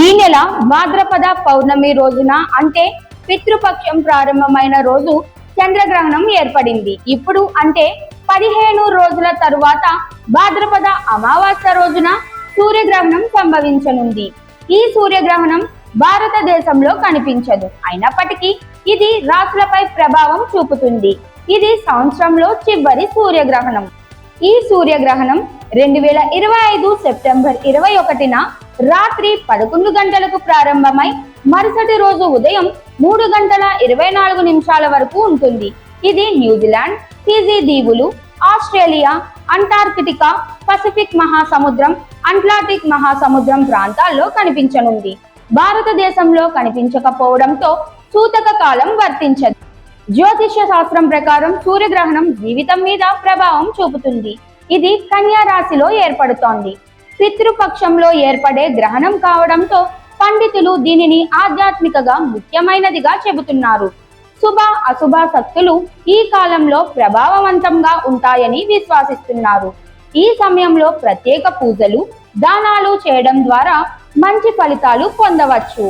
ఈ నెల భాద్రపద పౌర్ణమి రోజున అంటే పితృపక్షం ప్రారంభమైన రోజు చంద్రగ్రహణం ఏర్పడింది. ఇప్పుడు అంటే పదిహేను రోజుల తరువాత భాద్రపద అమావాస్య రోజున సూర్యగ్రహణం సంభవించనుంది. ఈ సూర్యగ్రహణం భారతదేశంలో కనిపించదు. అయినప్పటికీ ఇది రాసులపై ప్రభావం చూపుతుంది. ఇది సంవత్సరంలో చివరి సూర్యగ్రహణం. ఈ సూర్యగ్రహణం రెండు వేల ఇరవై ఐదు సెప్టెంబర్ ఇరవై ఒకటిన రాత్రి పదకొండు గంటలకు ప్రారంభమై మరుసటి రోజు ఉదయం మూడు గంటల ఇరవై నాలుగు నిమిషాల వరకు ఉంటుంది. ఇది న్యూజిలాండ్ ఫీజీ దీవులు ఆస్ట్రేలియా అంటార్కిటికా పసిఫిక్ మహాసముద్రం అట్లాంటిక్ మహాసముద్రం ప్రాంతాల్లో కనిపించనుంది. భారతదేశంలో కనిపించకపోవడంతో సూతక కాలం వర్తించదు. జ్యోతిష్య శాస్త్రం ప్రకారం సూర్యగ్రహణం జీవితం మీద ప్రభావం చూపుతుంది. ఇది కన్యా రాశిలో ఏర్పడుతోంది. పితృపక్షంలో ఏర్పడే గ్రహణం కావడంతో పండితులు దీనిని ఆధ్యాత్మికగా ముఖ్యమైనదిగా చెబుతున్నారు. శుభ అశుభ శక్తులు ఈ కాలంలో ప్రభావవంతంగా ఉంటాయని విశ్వసిస్తున్నారు. ఈ సమయంలో ప్రత్యేక పూజలు దానాలు చేయడం ద్వారా మంచి ఫలితాలు పొందవచ్చు.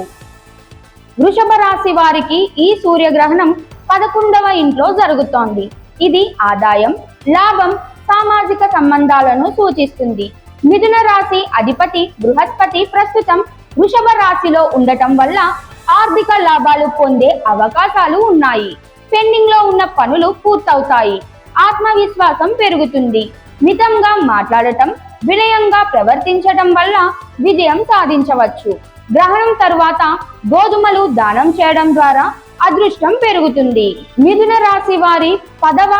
వృషభ రాశి వారికి ఈ సూర్యగ్రహణం పదకొండవ ఇంట్లో జరుగుతోంది. ఇది ఆదాయం లాభం సామాజిక సంబంధాలను సూచిస్తుంది. మిథున రాశి అధిపతి బృహస్పతి ప్రస్తుతం వృషభ రాశిలో ఉండటం వల్ల ఆర్థిక లాభాలు పొందే అవకాశాలు ఉన్నాయి. పెండింగ్లో ఉన్న పనులు పూర్తవుతాయి. ఆత్మవిశ్వాసం పెరుగుతుంది. మితంగా మాట్లాడటం వినయంగా ప్రవర్తించటం వల్ల విజయం సాధించవచ్చు. గ్రహణం తరువాత గోధుమలు దానం చేయడం ద్వారా అదృష్టం పెరుగుతుంది. మిథున రాశి వారి పదవ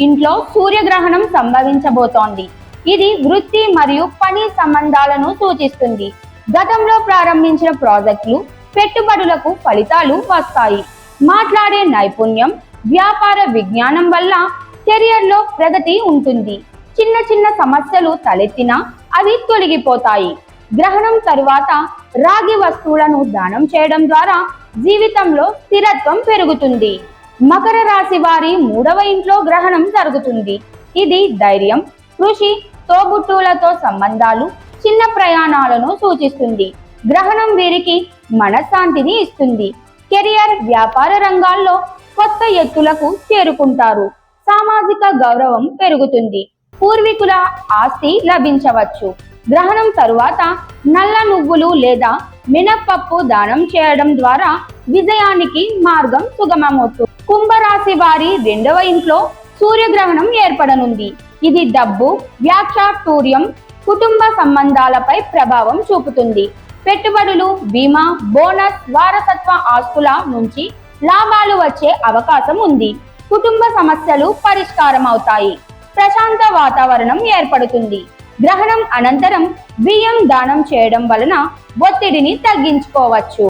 ఇంట్లో సూర్యగ్రహణం సంభవించబోతోంది. ఇది వృత్తి మరియు పని సంబంధాలను సూచిస్తుంది. గతంలో ప్రారంభించిన ప్రాజెక్టులు పెట్టుబడులకు ఫలితాలు వస్తాయి. మాట్లాడే నైపుణ్యం వ్యాపార విజ్ఞానం వల్ల కెరియర్లో ప్రగతి ఉంటుంది. చిన్న చిన్న సమస్యలు తలెత్తినా అవి తొలగిపోతాయి. గ్రహణం తరువాత రాగి వస్తువులను దానం చేయడం ద్వారా జీవితంలో స్థిరత్వం పెరుగుతుంది. మకర రాశి వారి మూడవ ఇంట్లో గ్రహణం జరుగుతుంది. ఇది ధైర్యం కృషి తోబుట్టువులతో సంబంధాలు చిన్న ప్రయాణాలను సూచిస్తుంది. గ్రహణం వీరికి మనశ్శాంతిని ఇస్తుంది. కెరియర్ వ్యాపార రంగాల్లో కొత్త ఎత్తులకు చేరుకుంటారు. సామాజిక గౌరవం పెరుగుతుంది. పూర్వీకుల ఆస్తి లభించవచ్చు. గ్రహణం తరువాత నల్ల నువ్వులు లేదా మినప్పప్పు దానం చేయడం ద్వారా విజయానికి మార్గం సుగమమవుతుంది కుంభరాశి వారి రెండవ ఇంట్లో సూర్యగ్రహణం ఏర్పడనుంది. ఇది డబ్బు వ్యాఖ్యాటూర్యం కుటుంబ సంబంధాలపై ప్రభావం చూపుతుంది. పెట్టుబడులు బీమా బోనస్ వారసత్వ ఆస్తుల నుంచి లాభాలు వచ్చే అవకాశం ఉంది. కుటుంబ సమస్యలు పరిష్కారం అవుతాయి ప్రశాంత వాతావరణం ఏర్పడుతుంది. గ్రహణం అనంతరం బియ్యం దానం చేయడం వలన ఒత్తిడిని తగ్గించుకోవచ్చు.